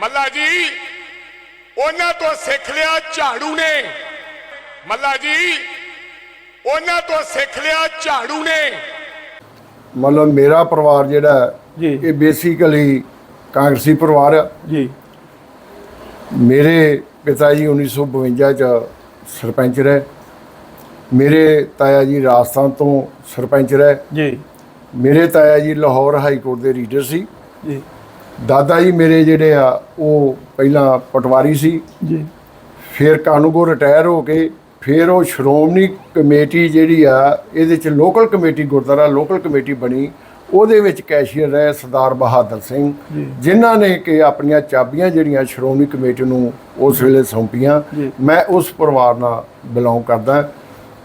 ਮੱਲਾ ਜੀ ਉਹਨਾਂ ਤੋਂ ਸਿੱਖ ਲਿਆ ਝਾੜੂ ਨੇ। ਮੱਲਾ ਜੀ ਉਹਨਾਂ ਤੋਂ ਸਿੱਖ ਲਿਆ ਝਾੜੂ ਨੇ। ਮਤਲਬ ਮੇਰਾ ਪਰਿਵਾਰ ਜਿਹੜਾ ਹੈ, ਜੀ। ਇਹ ਬੇਸਿਕਲੀ ਕਾਂਗਰਸੀ ਪਰਿਵਾਰ ਆ। ਜੀ। ਮੇਰੇ ਪਿਤਾ ਜੀ 1952 ਚ ਸਰਪੰਚ ਰਹੇ। ਮੇਰੇ ਤਾਇਆ ਜੀ ਰਾਜਸਥਾਨ ਤੋਂ ਸਰਪੰਚ ਰਹੇ। ਜੀ। ਮੇਰੇ ਤਾਇਆ ਜੀ ਲਾਹੌਰ ਹਾਈ ਕੋਰਟ ਦੇ ਰੀਡਰ ਸੀ। ਜੀ। ਦਾਦਾ ਜੀ ਮੇਰੇ ਜਿਹੜੇ ਆ ਉਹ ਪਹਿਲਾਂ ਪਟਵਾਰੀ ਸੀ। ਜੀ। ਫਿਰ ਕਾਨੂੰਗੋ ਰਿਟਾਇਰ ਹੋ ਕੇ ਫਿਰ ਉਹ ਸ਼੍ਰੋਮਣੀ ਕਮੇਟੀ ਜਿਹੜੀ ਆ ਇਹਦੇ ਚ local committee gurdwara local committee ਬਣੀ। ਉਹਦੇ ਵਿੱਚ ਕੈਸ਼ੀਅਰ ਰਹੇ ਸਰਦਾਰ ਬਹਾਦਰ ਸਿੰਘ। ਜਿਨ੍ਹਾਂ ਨੇ ਕਿ ਆਪਣੀਆਂ ਚਾਬੀਆਂ ਜਿਹੜੀਆਂ ਸ਼੍ਰੋਮਣੀ ਕਮੇਟੀ ਨੂੰ ਉਸ ਵੇਲੇ ਸੌਂਪੀਆਂ। ਮੈਂ ਉਸ ਪਰਿਵਾਰ ਨਾਲ ਬਿਲੋਂਗ ਕਰਦਾ।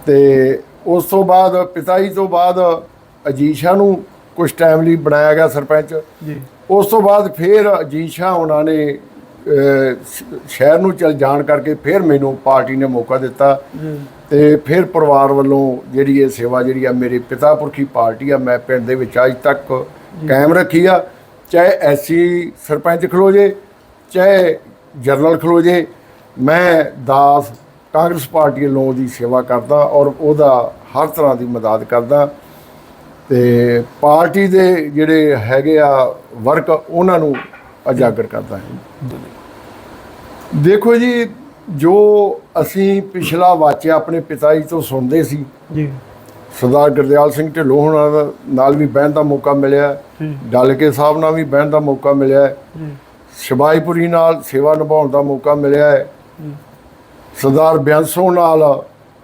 ਤੇ ਉਸ ਤੋਂ ਬਾਅਦ ਪਿਤਾ ਜੀ ਤੋਂ ਬਾਅਦ ਅਜੀਤ ਸ਼ਾਹ ਨੂੰ ਕੁਝ ਟਾਈਮ ਲਈ ਬਣਾਇਆ ਗਿਆ ਸਰਪੰਚ। ਜੀ। ਉਸ ਤੋਂ ਬਾਅਦ ਫਿਰ ਅਜੀਤ ਸ਼ਾਹ ਉਹਨਾਂ ਨੇ ਸ਼ਹਿਰ ਨੂੰ ਚਲ ਜਾਣ ਕਰਕੇ ਫਿਰ ਮੈਨੂੰ ਪਾਰਟੀ ਨੇ ਮੌਕਾ ਦਿੱਤਾ। ਜੀ। ਤੇ ਫਿਰ ਪਰਿਵਾਰ ਵੱਲੋਂ ਜਿਹੜੀ ਇਹ ਸੇਵਾ ਜਿਹੜੀ ਆ ਮੇਰੇ ਪਿਤਾ ਪੁਰਖੀ ਪਾਰਟੀ ਆ ਮੈਂ ਪਿੰਡ ਦੇ ਵਿੱਚ ਅੱਜ ਤੱਕ ਕਾਇਮ ਰੱਖੀ ਆ। ਚਾਹੇ ਐਸੀ ਸਰਪੰਚ ਖਲੋ ਜੇ ਚਾਹੇ ਜਰਨਲ ਖਲੋ ਜੇ ਮੈਂ ਦਾਸ ਕਾਂਗਰਸ ਪਾਰਟੀ ਵੱਲੋਂ ਉਹਦੀ ਸੇਵਾ ਕਰਦਾ ਔਰ ਉਹਦਾ ਹਰ ਤਰ੍ਹਾਂ ਦੀ ਮਦਦ ਕਰਦਾ। ਤੇ ਪਾਰਟੀ ਦੇ ਜਿਹੜੇ ਹੈਗੇ ਆ ਵਰਕ ਉਹਨਾਂ ਨੂੰ ਉਜਾਗਰ ਕਰਦਾ ਹੈ। ਦੇਖੋ ਜੀ ਜੋ ਅਸੀਂ ਪਿਛਲਾ ਵਾਚਿਆ ਆਪਣੇ ਪਿਤਾ ਜੀ ਤੋਂ ਸੁਣਦੇ ਸੀ। ਜੀ। ਸਰਦਾਰ ਗੁਰਦਿਆਲ ਸਿੰਘ ਢਿੱਲੋਂ ਹੋਣਾ ਨਾਲ ਵੀ ਬਹਿਣ ਦਾ ਮੌਕਾ ਮਿਲਿਆ। ਡਾਲਕੇ ਸਾਹਿਬ ਨਾਲ ਵੀ ਬਹਿਣ ਦਾ ਮੌਕਾ ਮਿਲਿਆ। ਸ਼ਿਵਾਈਪੁਰੀ ਨਾਲ ਸੇਵਾ ਨਿਭਾਉਣ ਦਾ ਮੌਕਾ ਮਿਲਿਆ। ਹੈ ਸਰਦਾਰ ਬਿਆੰਸੋ ਨਾਲ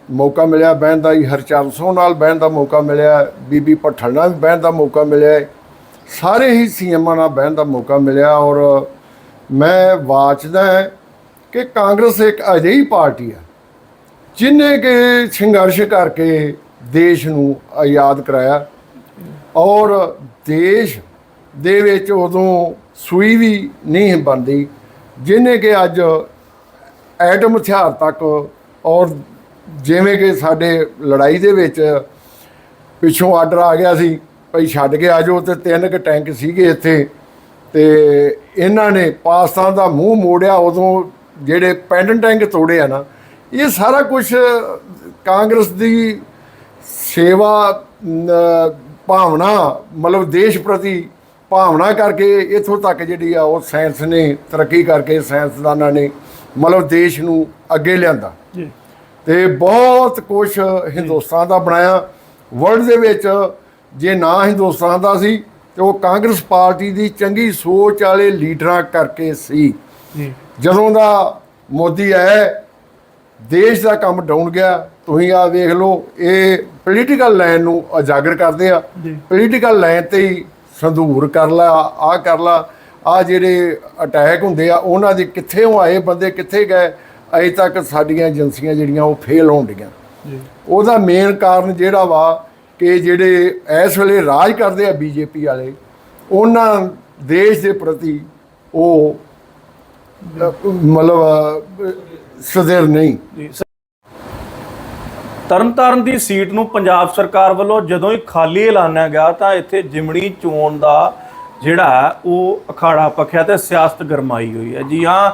ਮੌਕਾ ਮਿਲਿਆ, ਬਹਿਣ ਦਾ ਹੀ ਹਰਚਰਨ ਸਿੰਘ ਨਾਲ ਬਹਿਣ ਦਾ ਮੌਕਾ ਮਿਲਿਆ ਹੈ। ਬੀਬੀ ਭੱਠਲ ਨਾਲ ਬਹਿਣ ਦਾ ਮੌਕਾ ਮਿਲਿਆ ਸਾਰੇ ਹੀ ਸੀਐਮਾਂ ਨਾਲ ਬਹਿਣ ਦਾ ਮੌਕਾ ਮਿਲਿਆ ਔਰ ਮੈਂ ਵਾਚਦਾ ਹੈ ਕਿ ਕਾਂਗਰਸ ਇੱਕ ਅਜਿਹੀ ਪਾਰਟੀ ਹੈ, ਜਿਨੇ ਕਿ ਸੰਘਰਸ਼ ਕਰਕੇ ਦੇਸ਼ ਨੂੰ ਆਜ਼ਾਦ ਕਰਾਇਆ ਔਰ ਦੇਸ਼ ਦੇ ਵਿੱਚ ਉਦੋਂ ਸੂਈ ਵੀ ਨਹੀਂ ਬਣਦੀ, ਜਿਨੇ ਕਿ ਅੱਜ ਐਟਮ ਹਥਿਆਰ ਤੱਕ ਔਰ ਜਿਵੇਂ ਕਿ ਸਾਡੇ ਲੜਾਈ ਦੇ ਵਿੱਚ ਪਿੱਛੋਂ ਆਰਡਰ ਆ ਗਿਆ ਸੀ, ਭਈ ਛੱਡ ਕੇ ਆ ਜਾਓ ਤੇ ਤਿੰਨ ਕੁ ਟੈਂਕ ਸੀਗੇ ਇੱਥੇ ਤੇ ਇਹਨਾਂ ਨੇ ਪਾਕਿਸਤਾਨ ਦਾ ਮੂੰਹ ਮੋੜਿਆ ਉਦੋਂ ਜਿਹੜੇ ਪੈਂਡਨ ਟੈਂਕ ਤੋੜੇ ਆ ਨਾ, ਇਹ ਸਾਰਾ ਕੁਝ ਕਾਂਗਰਸ ਦੀ ਸੇਵਾ ਭਾਵਨਾ, ਮਤਲਬ ਦੇਸ਼ ਪ੍ਰਤੀ ਭਾਵਨਾ ਕਰਕੇ ਇੱਥੋਂ ਤੱਕ ਜਿਹੜੀ ਆ ਉਹ ਸਾਇੰਸ ਨੇ, ਤਰੱਕੀ ਕਰਕੇ ਸਾਇੰਸਦਾਨਾਂ ਨੇ ਮਤਲਬ ਦੇਸ਼ ਨੂੰ ਅੱਗੇ ਲਿਆਂਦਾ। ਤੇ ਬਹੁਤ ਕੁਝ ਹਿੰਦੁਸਤਾਨ ਦਾ ਬਣਾਇਆ। ਵਰਲਡ ਦੇ ਵਿੱਚ ਜੇ ਨਾ ਹਿੰਦੁਸਤਾਨ ਦਾ ਸੀ ਤੇ ਉਹ ਕਾਂਗਰਸ ਪਾਰਟੀ ਦੀ ਚੰਗੀ ਸੋਚ ਵਾਲੇ ਲੀਡਰਾਂ ਕਰਕੇ ਸੀ। ਜਦੋਂ ਦਾ ਮੋਦੀ ਆਇਆ ਦੇਸ਼ ਦਾ ਕੰਮ ਡਾਊਨ ਗਿਆ। ਤੁਸੀਂ ਆ ਵੇਖ ਲਓ ਇਹ ਪੋਲੀਟੀਕਲ ਲਾਈਨ ਨੂੰ ਉਜਾਗਰ ਕਰਦੇ ਆ। ਪੋਲੀਟੀਕਲ ਲਾਈਨ ਤੇ ਹੀ ਸੰਧੂਰ ਕਰ ਲਾ ਆ ਕਰ ਲਾ। ਆ ਜਿਹੜੇ ਅਟੈਕ ਹੁੰਦੇ ਆ ਉਹਨਾਂ ਦੇ ਕਿੱਥੇ ਆਏ ਬੰਦੇ ਕਿੱਥੇ ਗਏ? ਅਜੇ ਤੱਕ ਸਾਡੀਆਂ ਏਜੰਸੀਆਂ ਜਿਹੜੀਆਂ ਉਹ ਫੇਲ ਹੋਣ ਡੀਆਂ ਜੀ। ਉਹਦਾ ਮੇਨ ਕਾਰਨ ਜਿਹੜਾ ਵਾ ਕਿ ਜਿਹੜੇ ਇਸ ਵੇਲੇ ਰਾਜ ਕਰਦੇ ਆ ਬੀਜੇਪੀ ਵਾਲੇ ਉਹਨਾਂ ਦੇਸ਼ ਦੇ ਪ੍ਰਤੀ ਉਹ ਮਤਲਬ ਸਦਿਰ ਨਹੀਂ। ਤਰਨਤਾਰਨ ਦੀ ਸੀਟ ਨੂੰ ਪੰਜਾਬ ਸਰਕਾਰ ਵੱਲੋਂ ਜਦੋਂ ਹੀ ਖਾਲੀ ਐਲਾਨਿਆ ਗਿਆ ਤਾਂ ਇੱਥੇ ਜਿਮਣੀ ਚੋਣ ਦਾ ਜਿਹੜਾ ਉਹ ਅਖਾੜਾ ਪੱਖਿਆ ਤੇ ਸਿਆਸਤ ਗਰਮਾਈ ਹੋਈ ਹੈ। ਜੀ ਹਾਂ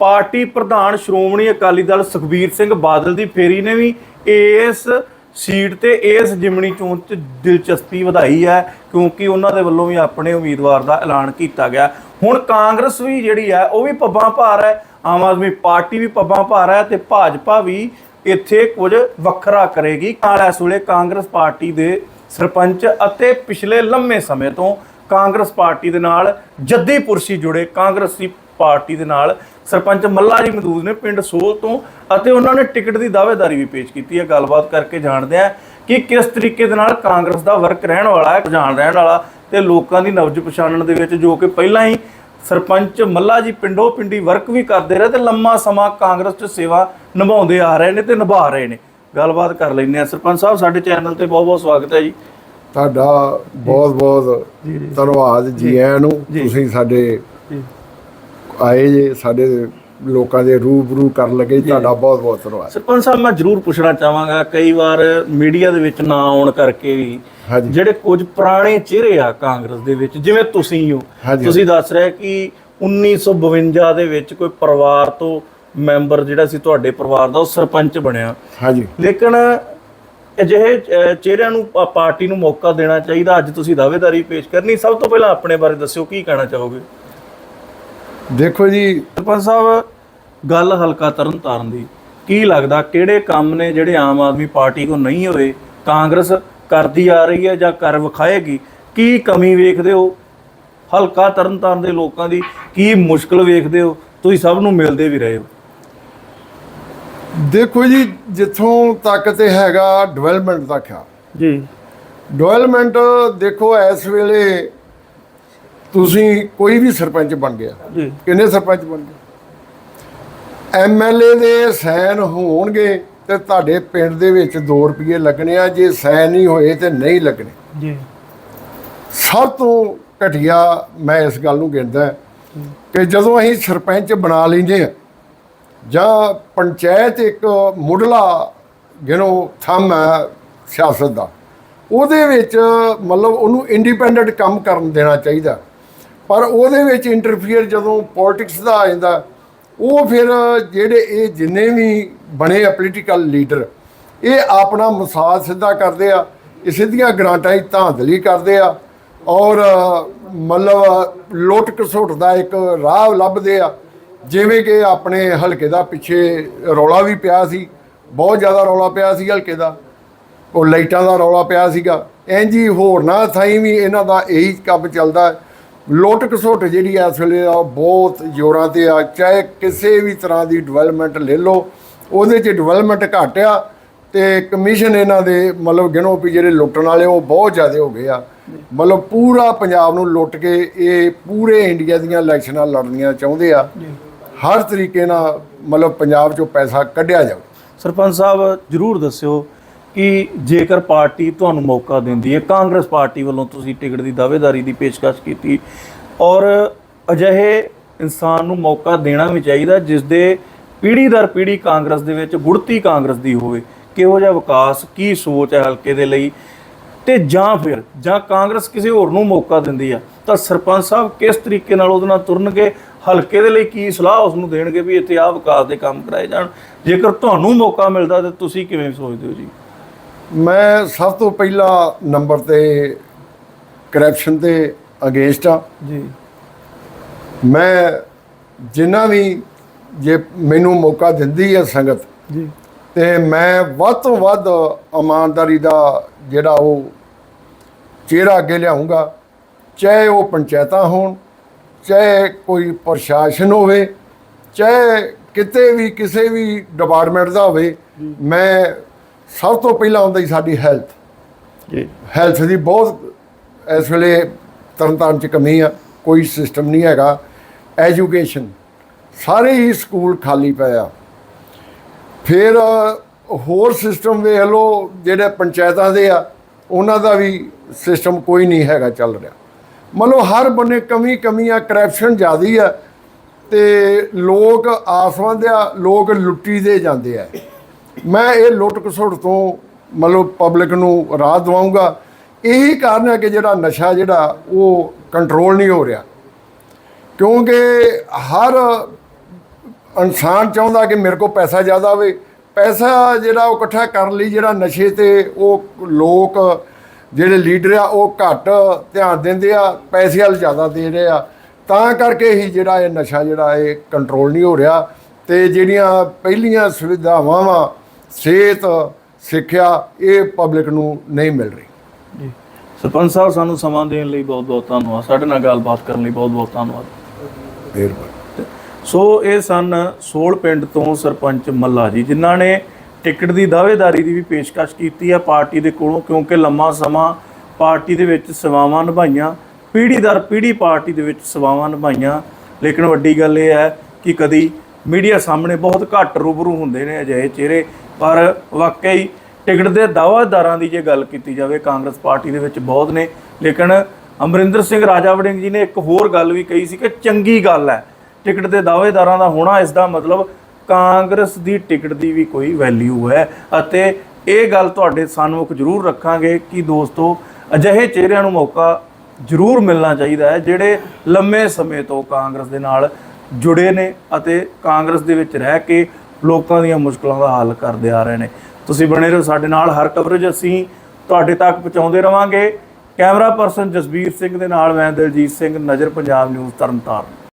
ਪਾਰਟੀ ਪ੍ਰਧਾਨ ਸ਼੍ਰੋਮਣੀ ਅਕਾਲੀ ਦਲ ਸੁਖਬੀਰ ਸਿੰਘ ਬਾਦਲ ਦੀ ਫੇਰੀ ਨੇ ਵੀ ਇਸ ਸੀਟ ਤੇ ਇਸ ਜਿਮਣੀ ਚੋਣ 'ਚ ਦਿਲਚਸਪੀ ਵਧਾਈ ਹੈ, ਕਿਉਂਕਿ ਉਹਨਾਂ ਦੇ ਵੱਲੋਂ ਵੀ ਆਪਣੇ ਉਮੀਦਵਾਰ ਦਾ ਐਲਾਨ ਕੀਤਾ ਗਿਆ। ਹੁਣ ਕਾਂਗਰਸ ਵੀ ਜਿਹੜੀ ਹੈ, ਉਹ ਵੀ ਪੱਬਾਂ ਭਾਰ ਹੈ, ਆਮ ਆਦਮੀ ਪਾਰਟੀ ਵੀ ਪੱਬਾਂ ਭਾਰ ਹੈ ਤੇ ਭਾਜਪਾ ਵੀ ਇੱਥੇ ਕੁਝ ਵੱਖਰਾ ਕਰੇਗੀ। ਨਾਲ ਇਸ ਵੇਲੇ ਕਾਂਗਰਸ ਪਾਰਟੀ ਦੇ ਸਰਪੰਚ ਅਤੇ ਪਿਛਲੇ ਲੰਮੇ ਸਮੇਂ ਤੋਂ ਕਾਂਗਰਸ ਪਾਰਟੀ ਦੇ ਨਾਲ ਜੱਦੀ ਪੁਰਸ਼ੀ ਜੁੜੇ ਕਾਂਗਰਸੀ ਪਾਰਟੀ ਦੇ ਨਾਲ ਸਰਪੰਚ ਮੱਲਾ ਜੀ ਮਦੂਦ ਨੇ ਪਿੰਡ ਸੋਲ ਤੋਂ ਅਤੇ ਉਹਨਾਂ ਨੇ ਟਿਕਟ ਦੀ ਦਾਅਵੇਦਾਰੀ ਵੀ ਪੇਸ਼ ਕੀਤੀ ਹੈ। ਗੱਲਬਾਤ ਕਰਕੇ ਜਾਣਦੇ ਆ ਕਿ ਕਿਸ ਤਰੀਕੇ ਦੇ ਨਾਲ ਕਾਂਗਰਸ ਦਾ ਵਰਕ ਰਹਿਣ ਵਾਲਾ ਹੈ ਜਾਣ ਰਹਿਣ ਵਾਲਾ ਤੇ ਲੋਕਾਂ ਦੀ ਨਬਜ ਪਛਾਣਨ ਦੇ ਵਿੱਚ ਜੋ ਕਿ ਪਹਿਲਾਂ ਹੀ ਸਰਪੰਚ ਮੱਲਾ ਜੀ ਪਿੰਡੋ ਪਿੰਡੀ ਵਰਕ ਵੀ ਕਰਦੇ ਰਹੇ ਤੇ ਲੰਮਾ ਸਮਾਂ ਕਾਂਗਰਸ 'ਚ ਸੇਵਾ ਨਿਭਾਉਂਦੇ ਆ ਰਹੇ ਨੇ ਤੇ ਨਿਭਾ ਰਹੇ ਨੇ। ਗੱਲਬਾਤ ਕਰ ਲੈਂਦੇ ਆ ਸਰਪੰਚ ਸਾਹਿਬ ਸਾਡੇ ਚੈਨਲ ਤੇ ਬਹੁਤ ਬਹੁਤ ਸਵਾਗਤ ਹੈ ਜੀ। ਤੁਹਾਡਾ ਬਹੁਤ ਬਹੁਤ। ਧੰਨਵਾਦ ਜੀ ਆਇਆਂ ਨੂੰ। ਤੁਸੀਂ ਸਾਡੇ ਆਏ ਜੇ ਸਾਡੇ ਲੋਕਾਂ ਦੇ ਰੂਬਰੂ ਕਰਨ ਲੱਗੇ ਤੁਹਾਡਾ ਬਹੁਤ ਬਹੁਤ ਧੰਨਵਾਦ। ਸਰਪੰਚ ਸਾਹਿਬ ਮੈਂ ਜ਼ਰੂਰ ਪੁੱਛਣਾ ਚਾਹਾਂਗਾ ਕਈ ਵਾਰ ਮੀਡੀਆ ਦੇ ਵਿੱਚ ਨਾ ਆਉਣ ਕਰਕੇ ਵੀ ਜਿਹੜੇ ਕੁਝ ਪੁਰਾਣੇ ਚਿਹਰੇ ਆ ਕਾਂਗਰਸ ਦੇ ਵਿੱਚ ਜਿਵੇਂ ਤੁਸੀਂ ਹੋ। ਤੁਸੀਂ ਦੱਸ ਰਹੇ ਕਿ 1952 ਦੇ ਵਿੱਚ ਕੋਈ ਪਰਿਵਾਰ ਤੋਂ ਮੈਂਬਰ ਜਿਹੜਾ ਸੀ ਤੁਹਾਡੇ ਪਰਿਵਾਰ ਦਾ ਉਹ ਸਰਪੰਚ ਬਣਿਆ। ਹਾਂਜੀ। ਲੇਕਿਨ ਅਜਿਹੇ ਚਿਹਰਿਆਂ ਨੂੰ ਪਾਰਟੀ ਨੂੰ ਮੌਕਾ ਦੇਣਾ ਚਾਹੀਦਾ ਅੱਜ ਤੁਸੀਂ ਦਾਅਵੇਦਾਰੀ ਪੇਸ਼ ਕਰਨੀ। ਸਭ ਤੋਂ ਪਹਿਲਾਂ ਆਪਣੇ ਬਾਰੇ ਦੱਸਿਓ ਕੀ ਕਹਿਣਾ ਚਾਹੋਗੇ? ਦੇਖੋ ਜੀ ਸਰਪੰਚ ਸਾਹਿਬ ਗੱਲ ਹਲਕਾ ਤਰਨ ਤਾਰਨ ਦੀ। ਕੀ ਲੱਗਦਾ ਕਿਹੜੇ ਕੰਮ ਨੇ ਜਿਹੜੇ ਆਮ ਆਦਮੀ ਪਾਰਟੀ ਕੋ ਨਹੀਂ ਹੋਏ? ਕਾਂਗਰਸ ਕਰਦੀ ਆ ਰਹੀ ਹੈ ਜਾਂ ਕਰ ਵਿਖਾਏਗੀ? ਕੀ ਕਮੀ ਵੇਖਦੇ ਹੋ? ਹਲਕਾ ਤਰਨ ਤਾਰਨ ਦੇ ਲੋਕਾਂ ਦੀ ਕੀ ਮੁਸ਼ਕਲ ਵੇਖਦੇ ਹੋ? ਤੁਸੀਂ ਸਭ ਨੂੰ ਮਿਲਦੇ ਵੀ ਰਹੇ ਹੋ। ਦੇਖੋ ਜੀ ਜਿੱਥੋਂ ਤੱਕ ਤੇ ਹੈਗਾ ਡਿਵੈਲਪਮੈਂਟ ਦਾ ਖਿਆਲ ਜੀ। ਡਿਵੈਲਪਮੈਂਟ ਦੇਖੋ ਇਸ ਵੇਲੇ ਤੁਸੀਂ ਕੋਈ ਵੀ ਸਰਪੰਚ ਬਣ ਗਿਆ। ਜੀ। ਕਿੰਨੇ ਸਰਪੰਚ ਬਣ ਗਏ? ਐਮਐਲਏ ਦੇ ਸਾਈਨ ਹੋਣਗੇ ਤੇ ਤੁਹਾਡੇ ਪਿੰਡ ਦੇ ਵਿੱਚ 2 ਰੁਪਏ ਲੱਗਣੇ ਆ ਜੇ ਸਾਈਨ ਨਹੀਂ ਹੋਏ ਤੇ ਨਹੀਂ ਲੱਗਣੇ। ਜੀ। ਸਭ ਤੋਂ ਘਟੀਆ ਮੈਂ ਇਸ ਗੱਲ ਨੂੰ ਕਹਿੰਦਾ ਕਿ ਜਦੋਂ ਅਸੀਂ ਸਰਪੰਚ ਬਣਾ ਲੈਂਦੇ ਆ ਜਾਂ ਪੰਚਾਇਤ ਇੱਕ ਮੁੱਢਲਾ ਜਿਹਨੂੰ ਥੰਮ ਹੈ ਸਿਆਸਤ ਦਾ ਉਹਦੇ ਵਿੱਚ ਮਤਲਬ ਉਹਨੂੰ ਇੰਡੀਪੈਂਡੈਂਟ ਕੰਮ ਕਰਨ ਦੇਣਾ ਚਾਹੀਦਾ। ਪਰ ਉਹਦੇ ਵਿੱਚ ਇੰਟਰਫੀਅਰ ਜਦੋਂ ਪੋਲਿਟਿਕਸ ਦਾ ਆ ਜਾਂਦਾ, ਉਹ ਫਿਰ ਜਿਹੜੇ ਇਹ ਜਿੰਨੇ ਵੀ ਬਣੇ ਆ ਪੋਲੀਟੀਕਲ ਲੀਡਰ ਇਹ ਆਪਣਾ ਮਸਾਜ ਸਿੱਧਾ ਕਰਦੇ ਆ, ਇਹ ਸਿੱਧੀਆਂ ਗ੍ਰਾਂਟਾਂ ਦੀ ਧਾਂਦਲੀ ਕਰਦੇ ਆ ਔਰ ਮਤਲਬ ਲੁੱਟ ਘਸੁੱਟ ਦਾ ਇੱਕ ਰਾਹ ਲੱਭਦੇ ਆ। ਜਿਵੇਂ ਕਿ ਆਪਣੇ ਹਲਕੇ ਦਾ ਪਿੱਛੇ ਰੌਲਾ ਵੀ ਪਿਆ ਸੀ, ਬਹੁਤ ਜ਼ਿਆਦਾ ਰੌਲਾ ਪਿਆ ਸੀ ਹਲਕੇ ਦਾ, ਉਹ ਲਾਈਟਾਂ ਦਾ ਰੌਲਾ ਪਿਆ ਸੀਗਾ। ਇੰਝ ਹੀ ਹੋਰ ਨਾ ਥਾਈ ਵੀ ਇਹਨਾਂ ਦਾ ਇਹੀ ਕੰਮ ਚੱਲਦਾ। ਲੁੱਟ ਘਸੁੱਟ ਜਿਹੜੀ ਆ ਇਸ ਵੇਲੇ ਆ ਉਹ ਬਹੁਤ ਜ਼ੋਰਾਂ ਤੇ ਆ। ਚਾਹੇ ਕਿਸੇ ਵੀ ਤਰ੍ਹਾਂ ਦੀ ਡਿਵੈਲਪਮੈਂਟ ਲੈ ਲਓ, ਉਹਦੇ 'ਚ ਡਿਵੈਲਪਮੈਂਟ ਘੱਟ ਆ ਤੇ ਕਮਿਸ਼ਨ ਇਹਨਾਂ ਦੇ ਮਤਲਬ ਗਿਣੋ ਵੀ ਜਿਹੜੇ ਲੁੱਟਣ ਵਾਲੇ ਉਹ ਬਹੁਤ ਜ਼ਿਆਦਾ ਹੋ ਗਏ ਆ। ਮਤਲਬ ਪੂਰਾ ਪੰਜਾਬ ਨੂੰ ਲੁੱਟ ਕੇ ਇਹ ਪੂਰੇ ਇੰਡੀਆ ਦੀਆਂ ਇਲੈਕਸ਼ਨਾਂ ਲੜਨੀਆਂ ਚਾਹੁੰਦੇ ਆ। ਹਰ ਤਰੀਕੇ ਨਾਲ ਮਤਲਬ ਪੰਜਾਬ 'ਚੋਂ ਪੈਸਾ ਕੱਢਿਆ ਜਾਵੇ। ਸਰਪੰਚ ਸਾਹਿਬ, ਜਰੂਰ ਦੱਸਿਓ ਕਿ ਜੇਕਰ ਪਾਰਟੀ ਤੁਹਾਨੂੰ ਮੌਕਾ ਦਿੰਦੀ ਹੈ, ਕਾਂਗਰਸ ਪਾਰਟੀ ਵੱਲੋਂ ਤੁਸੀਂ ਟਿਕਟ ਦੀ ਦਾਅਵੇਦਾਰੀ ਦੀ ਪੇਸ਼ਕਸ਼ ਕੀਤੀ ਔਰ ਅਜਿਹੇ ਇਨਸਾਨ ਨੂੰ ਮੌਕਾ ਦੇਣਾ ਵੀ ਚਾਹੀਦਾ ਜਿਸ ਦੇ ਪੀੜ੍ਹੀ ਦਰ ਪੀੜ੍ਹੀ ਕਾਂਗਰਸ ਦੇ ਵਿੱਚ ਗੁੜਤੀ ਕਾਂਗਰਸ ਦੀ ਹੋਵੇ, ਕਿਹੋ ਜਿਹਾ ਵਿਕਾਸ, ਕੀ ਸੋਚ ਹੈ ਹਲਕੇ ਦੇ ਲਈ ਤੇ ਜਾਂ ਫਿਰ, ਜਾਂ ਕਾਂਗਰਸ ਕਿਸੇ ਹੋਰ ਨੂੰ ਮੌਕਾ ਦਿੰਦੀ ਆ, ਤਾਂ ਸਰਪੰਚ ਸਾਹਿਬ ਕਿਸ ਤਰੀਕੇ ਨਾਲ ਉਹਦੇ ਨਾਲ ਤੁਰਨਗੇ, ਹਲਕੇ ਦੇ ਲਈ ਕੀ ਸਲਾਹ ਉਸ ਨੂੰ ਦੇਣਗੇ ਵੀ ਇੱਥੇ ਆਹ ਵਿਕਾਸ ਦੇ ਕੰਮ ਕਰਾਏ ਜਾਣ, ਜੇਕਰ ਤੁਹਾਨੂੰ ਮੌਕਾ ਮਿਲਦਾ ਤਾਂ ਤੁਸੀਂ ਕਿਵੇਂ ਸੋਚਦੇ ਹੋ ਜੀ? ਮੈਂ ਸਭ ਤੋਂ ਪਹਿਲਾ ਨੰਬਰ ਤੇ ਕਰਪਸ਼ਨ ਤੇ ਅਗੇਂਸਟ ਆ। ਜੀ। ਮੈਂ ਜਿੰਨਾ ਵੀ ਜੇ ਮੈਨੂੰ ਮੌਕਾ ਦਿੰਦੀ ਹੈ ਸੰਗਤ ਜੀ। ਤੇ ਮੈਂ ਵੱਧ ਤੋਂ ਵੱਧ ਇਮਾਨਦਾਰੀ ਦਾ ਜਿਹੜਾ ਉਹ ਚਿਹਰਾ ਅੱਗੇ ਲਿਆਉਂਗਾ। ਚਾਹੇ ਉਹ ਪੰਚਾਇਤਾਂ ਹੋਣ ਚਾਹੇ ਕੋਈ ਪ੍ਰਸ਼ਾਸਨ ਹੋਵੇ ਚਾਹੇ ਕਿਤੇ ਵੀ ਕਿਸੇ ਵੀ ਡਿਪਾਰਟਮੈਂਟ ਦਾ ਹੋਵੇ ਮੈਂ ਸਭ ਤੋਂ ਪਹਿਲਾਂ ਆਉਂਦਾ ਹੀ ਸਾਡੀ ਹੈਲਥ। ਜੀ। ਹੈਲਥ ਦੀ ਬਹੁਤ ਇਸ ਵੇਲੇ ਤਰਨਤਾਰਨ ਚ ਕਮੀ ਆ ਕੋਈ ਸਿਸਟਮ ਨਹੀਂ ਹੈਗਾ। ਐਜੂਕੇਸ਼ਨ ਸਾਰੇ ਹੀ ਸਕੂਲ ਖਾਲੀ ਪਏ ਆ। ਫਿਰ ਹੋਰ ਸਿਸਟਮ ਵੇਖ ਲਓ ਜਿਹੜੇ ਪੰਚਾਇਤਾਂ ਦੇ ਆ ਉਹਨਾਂ ਦਾ ਵੀ ਸਿਸਟਮ ਕੋਈ ਨਹੀਂ ਹੈਗਾ ਚੱਲ ਰਿਹਾ। ਮਤਲਬ ਹਰ ਬੰਨੇ ਕਮੀ ਕਮੀ ਆ ਕਰਪਸ਼ਨ ਜ਼ਿਆਦੀ ਆ ਤੇ ਲੋਕ ਆਸਵੰਦ ਆ ਲੋਕ ਲੁੱਟੀ ਦੇ ਜਾਂਦੇ ਆ। ਮੈਂ ਇਹ ਲੁੱਟ ਘਸੁੱਟ ਤੋਂ ਮਤਲਬ ਪਬਲਿਕ ਨੂੰ ਰਾਹ ਦਵਾਉਂਗਾ ਇਹੀ ਕਾਰਨ ਹੈ ਕਿ ਜਿਹੜਾ ਨਸ਼ਾ ਜਿਹੜਾ, ਉਹ ਕੰਟਰੋਲ ਨਹੀਂ ਹੋ ਰਿਹਾ। ਕਿਉਂਕਿ ਹਰ ਇਨਸਾਨ ਚਾਹੁੰਦਾ ਕਿ ਮੇਰੇ ਕੋਲ ਪੈਸਾ ਜ਼ਿਆਦਾ ਹੋਵੇ। ਪੈਸਾ ਜਿਹੜਾ ਉਹ ਇਕੱਠਾ ਕਰਨ ਲਈ ਜਿਹੜਾ ਨਸ਼ੇ ਤੇ ਉਹ ਲੋਕ ਜਿਹੜੇ ਲੀਡਰ ਆ, ਉਹ ਘੱਟ ਧਿਆਨ ਦਿੰਦੇ ਆ, ਪੈਸੇ ਵੱਲ ਜ਼ਿਆਦਾ ਦੇ ਰਹੇ ਆ। ਤਾਂ ਕਰਕੇ ਹੀ ਜਿਹੜਾ ਇਹ ਨਸ਼ਾ ਜਿਹੜਾ, ਇਹ ਕੰਟਰੋਲ ਨਹੀਂ ਹੋ ਰਿਹਾ। ਤੇ ਜਿਹੜੀਆਂ ਪਹਿਲੀਆਂ ਸੁਵਿਧਾਵਾਂ ਵਾ ਸਿਹਤ ਸਿੱਖਿਆ ਇਹ ਪਬਲਿਕ ਨੂੰ ਨਹੀਂ ਮਿਲ ਰਹੀ। ਜੀ। ਸਰਪੰਚ ਸਾਹਿਬ ਸਾਨੂੰ ਸਮਾਂ ਦੇਣ ਲਈ ਬਹੁਤ ਬਹੁਤ ਧੰਨਵਾਦ। ਸਾਡੇ ਨਾਲ ਗੱਲਬਾਤ ਕਰਨ ਲਈ ਬਹੁਤ ਬਹੁਤ ਧੰਨਵਾਦ। ਮਿਹਰਬਾਨੀ। ਸੋ ਇਹ ਸਨ ਸੋਲ ਪਿੰਡ ਤੋਂ ਸਰਪੰਚ ਮੱਲਾ ਜੀ ਜਿਨ੍ਹਾਂ ਨੇ ਟਿਕਟ ਦੀ ਦਾਅਵੇਦਾਰੀ ਦੀ ਵੀ ਪੇਸ਼ਕਸ਼ ਕੀਤੀ ਹੈ ਪਾਰਟੀ ਦੇ ਕੋਲੋਂ ਕਿਉਂਕਿ ਲੰਮਾ ਸਮਾਂ ਪਾਰਟੀ ਦੇ ਵਿੱਚ ਸੇਵਾਵਾਂ ਨਿਭਾਈਆਂ ਪੀੜ੍ਹੀ ਦਰ ਪੀੜ੍ਹੀ ਪਾਰਟੀ ਦੇ ਵਿੱਚ ਸੇਵਾਵਾਂ ਨਿਭਾਈਆਂ। ਲੇਕਿਨ ਵੱਡੀ ਗੱਲ ਇਹ ਹੈ ਕਿ ਕਦੀ ਮੀਡੀਆ ਸਾਹਮਣੇ ਬਹੁਤ ਘੱਟ ਰੂਬਰੂ ਹੁੰਦੇ ਨੇ ਅਜਿਹੇ ਚਿਹਰੇ ਪਰ ਵਾਕਈ ਟਿਕਟ ਦੇ ਦਾਅਵੇਦਾਰਾਂ ਦੀ ਜੇ ਗੱਲ ਕੀਤੀ ਜਾਵੇ, ਕਾਂਗਰਸ ਪਾਰਟੀ ਦੇ ਵਿੱਚ ਬਹੁਤ ਨੇ। ਲੇਕਿਨ ਅਮਰਿੰਦਰ ਸਿੰਘ ਰਾਜਾ ਵੜਿੰਗ ਜੀ ਨੇ ਇੱਕ ਹੋਰ ਗੱਲ ਵੀ ਕਹੀ ਸੀ ਕਿ ਚੰਗੀ ਗੱਲ ਹੈ, ਟਿਕਟ ਦੇ ਦਾਅਵੇਦਾਰਾਂ ਦਾ ਹੋਣਾ, ਇਸ ਦਾ ਮਤਲਬ ਕਾਂਗਰਸ ਦੀ ਟਿਕਟ ਦੀ ਵੀ ਕੋਈ ਵੈਲਿਊ ਹੈ। ਅਤੇ ਇਹ ਗੱਲ ਤੁਹਾਡੇ ਸਾਹਮਣੇ ਜ਼ਰੂਰ ਰੱਖਾਂਗੇ ਕਿ ਦੋਸਤੋ, ਅਜਿਹੇ ਚਿਹਰਿਆਂ ਨੂੰ ਮੌਕਾ ਜ਼ਰੂਰ ਮਿਲਣਾ ਚਾਹੀਦਾ ਹੈ, ਜਿਹੜੇ ਲੰਮੇ ਸਮੇਂ ਤੋਂ ਕਾਂਗਰਸ ਦੇ ਨਾਲ ਜੁੜੇ ਨੇ ਅਤੇ ਕਾਂਗਰਸ ਦੇ ਵਿੱਚ ਰਹਿ ਕੇ ਲੋਕਾਂ ਦੀਆਂ ਮੁਸ਼ਕਲਾਂ ਦਾ ਹੱਲ ਕਰਦੇ ਆ ਰਹੇ ਨੇ। ਤੁਸੀਂ ਬਣੇ ਰਹੋ ਸਾਡੇ ਨਾਲ, ਹਰ ਕਵਰੇਜ ਅਸੀਂ ਤੁਹਾਡੇ ਤੱਕ ਪਹੁੰਚਾਉਂਦੇ ਰਵਾਂਗੇ। ਕੈਮਰਾ ਪਰਸਨ ਜਸਬੀਰ ਸਿੰਘ ਦੇ ਨਾਲ ਮੈਂ ਦਿਲਜੀਤ ਸਿੰਘ, ਨਜ਼ਰ ਪੰਜਾਬ ਨਿਊਜ਼ ਤਰਨਤਾਰਨ।